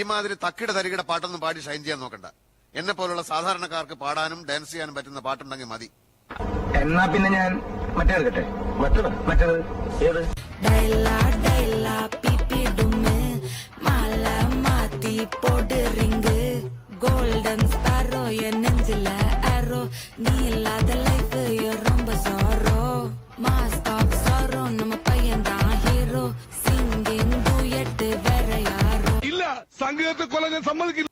ഇമാതിരി തക്കിട തരികിട പാട്ടൊന്നും പാടി ഷൈൻ ചെയ്യാൻ നോക്കണ്ട. എന്നെ പോലുള്ള സാധാരണക്കാർക്ക് പാടാനും ഡാൻസ് ചെയ്യാനും പറ്റുന്ന പാട്ടുണ്ടെങ്കിൽ മതി. എന്നാ പിന്നെ ഞാൻ മറ്റേ എടുക്കട്ടെ? മറ്റേത്? മറ്റേത് ഏത്? മാത്തി കൊല്ലാൻ ഞാൻ സമ്മതിക്കില്ല.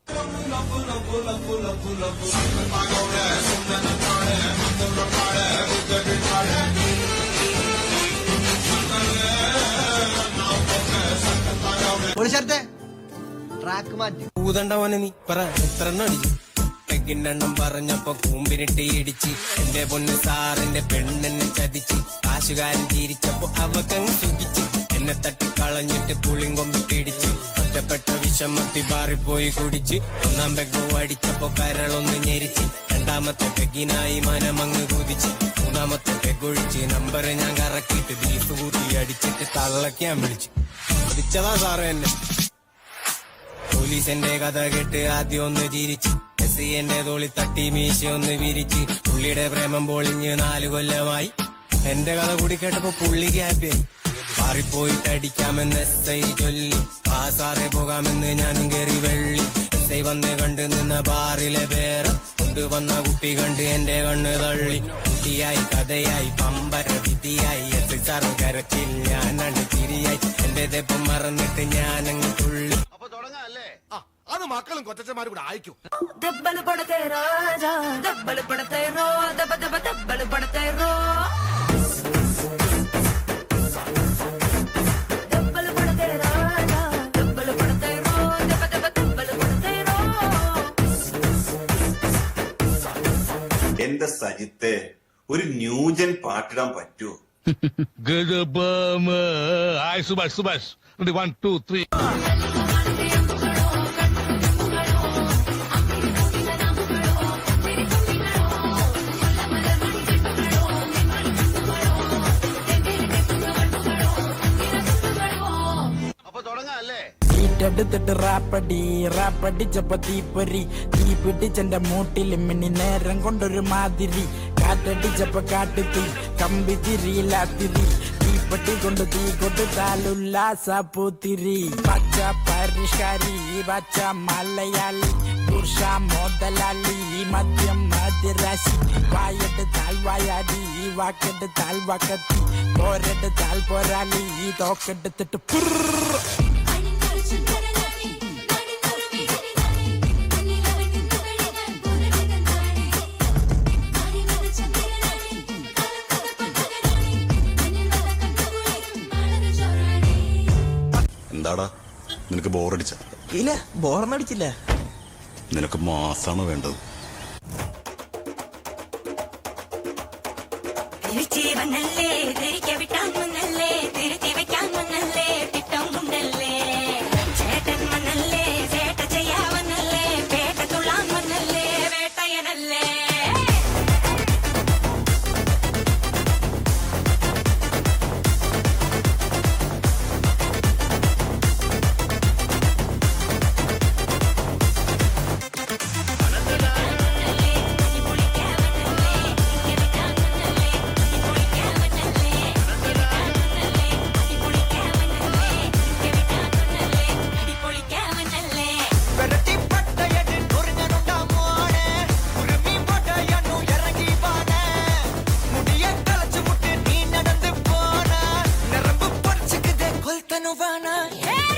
ണ്ണം ട്രാക്ക് മാറ്റി. ഊതണ്ടവനെ നീ പറ എത്ര അടിച്ചു? പെഗിനെണ്ണം പറഞ്ഞപ്പോ കൂമ്പിനിട്ട് ഇടിച്ച്. എന്റെ പൊന്ന് സാറിന്റെ പെണ്ണെന്നെ ചതിച്ച്. കാശുകാരൻ തിരിച്ചപ്പോ അവക്കങ്ങ് സുഖിച്ച്. എന്നെ തട്ടിക്കളഞ്ഞിട്ട് പുളിങ്കൊമ്പ് പിടിച്ച് ഒറ്റപ്പെട്ട വിഷമത്തി ബാറിപ്പോയി കുടിച്ച്. ഒന്നാം പെഗ് അടിച്ചപ്പോ കരളൊന്ന് ഞെരിച്ച്. രണ്ടാമത്തെ പെഗിനായി മനമങ്ങ് കുതിച്ച്. മൂന്നാമത്തെ പെഗൊഴിച്ച് നമ്പർ ഞാൻ കറക്കിയിട്ട് ബീഫ് കൂട്ടി അടിച്ചിട്ട് തള്ളക്കാൻ വിളിച്ചു. കുതിച്ചതാ സാറ് എന്നെ. പോലീസിന്റെ കഥ കേട്ട് ആദ്യം ഒന്ന് ചിരിച്ചു. എസ് എന്റെ തോളി തട്ടി മീശ ഒന്ന് വിരിച്ച്. പുള്ളിയുടെ പ്രേമം പൊളിഞ്ഞ് നാലു കൊല്ലമായി. എന്റെ കഥ കൂടി കേട്ടപ്പോ പുള്ളിക്ക് ഹാപ്പിയായി മാറിപ്പോയിട്ടടിക്കാമെന്ന് എസ് ചൊല്ലി. പാസാറെ പോകാമെന്ന് ഞാനും കയറി വെള്ളി. എസ് വന്ന് കണ്ട് നിന്ന ബാറിലെ പേര് കൊണ്ടുവന്ന കുട്ടി കണ്ട് എന്റെ കണ്ണ് തള്ളി. കുട്ടിയായി കഥയായി പമ്പര വിധിയായി എസ് കരച്ചിൽ ഞാനാണ് തിരിയായി എന്റെ തെപ്പം മറന്നിട്ട് ഞാനങ്ങ് തുള്ളി. അത് മക്കളും കൊച്ചന്മാരും കൂടെ അയക്കൂ ദബ്ബൽ പടത്തെ രാജാ ദബ്ബൽ പടത്തെ രാജാ എന്റെ സജിത്തെ ഒരു ന്യൂജൻ പാട്ടിടാൻ പറ്റുമോ hi Subhash Subhash. One two three തീറ്റെടുത്തിട്ട് റാപ്പടി റാപ്പടിച്ചപ്പോ തീപ്പൊരി തീ പിടിച്ചെന്റെ മൂട്ടിൽ മിന്നി നേരം കൊണ്ടൊരു മാതിരി. കാറ്റടിച്ചപ്പോ കാട്ടുതീ കമ്പി തിരിയില്ലാത്തിരി തീപ്പെട്ടി കൊണ്ട് തീ കൊടുത്താലുല്ലാസ പൂത്തിരി. പച്ച പരിഷ്കാരി പച്ച മലയാളി. പുരുഷ മോതലാളി മദ്യം മതിരാശി വായെടുത്താൽ വായാടി വാക്കെടുത്താൽ വാക്കത്തി. പോരെടുത്താൽ പോരാളി തോക്കെടുത്തിട്ട് നിനക്ക് ബോറടിച്ച. ഇല്ല ബോറന്നടിച്ചില്ല നിനക്ക് മാസാണ് വേണ്ടത്? തിരിച്ചു വന്നല്ലേ തിരികെ വിട്ടാൻ വന്നല്ലേ തിരുത്തി വെക്കാൻ വന്നല്ലേ തിട്ടം കൊണ്ടല്ലേ. no van a. Hey!